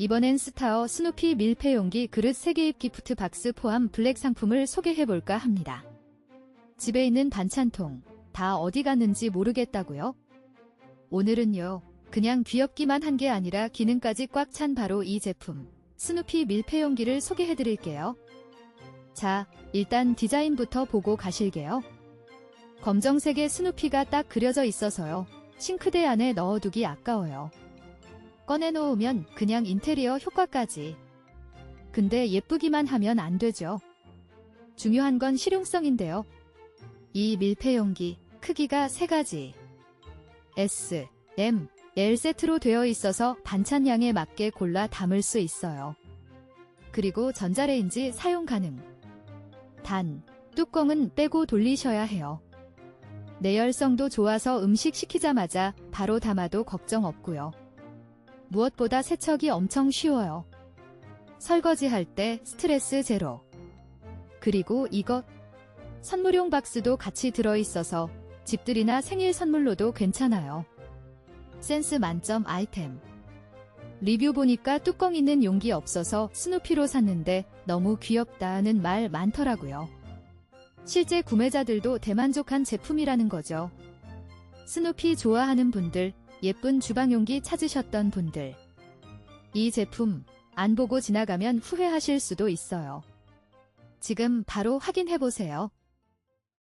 이번엔 스타어 스누피 밀폐용기 그릇 3개입 기프트 박스 포함 블랙 상품을 소개해볼까 합니다. 집에 있는 반찬통 다 어디 갔는지 모르겠다고요? 오늘은요, 그냥 귀엽기만 한 게 아니라 기능까지 꽉 찬 바로 이 제품, 스누피 밀폐용기를 소개해드릴게요. 자, 일단 디자인부터 보고 가실게요. 검정색의 스누피가 딱 그려져 있어서요. 싱크대 안에 넣어두기 아까워요. 꺼내놓으면 그냥 인테리어 효과까지. 근데 예쁘기만 하면 안 되죠. 중요한 건 실용성인데요. 이 밀폐용기 크기가 3가지. S, M, L 세트로 되어 있어서 반찬량에 맞게 골라 담을 수 있어요. 그리고 전자레인지 사용 가능. 단, 뚜껑은 빼고 돌리셔야 해요. 내열성도 좋아서 음식 식히자마자 바로 담아도 걱정 없고요. 무엇보다 세척이 엄청 쉬워요. 설거지할 때 스트레스 제로. 그리고 이것 선물용 박스도 같이 들어있어서 집들이나 생일 선물로도 괜찮아요. 센스 만점 아이템. 리뷰 보니까 뚜껑 있는 용기 없어서 스누피로 샀는데 너무 귀엽다는 말 많더라고요. 실제 구매자들도 대만족한 제품이라는 거죠. 스누피 좋아하는 분들, 예쁜 주방용기 찾으셨던 분들. 이 제품 안 보고 지나가면 후회하실 수도 있어요. 지금 바로 확인해보세요.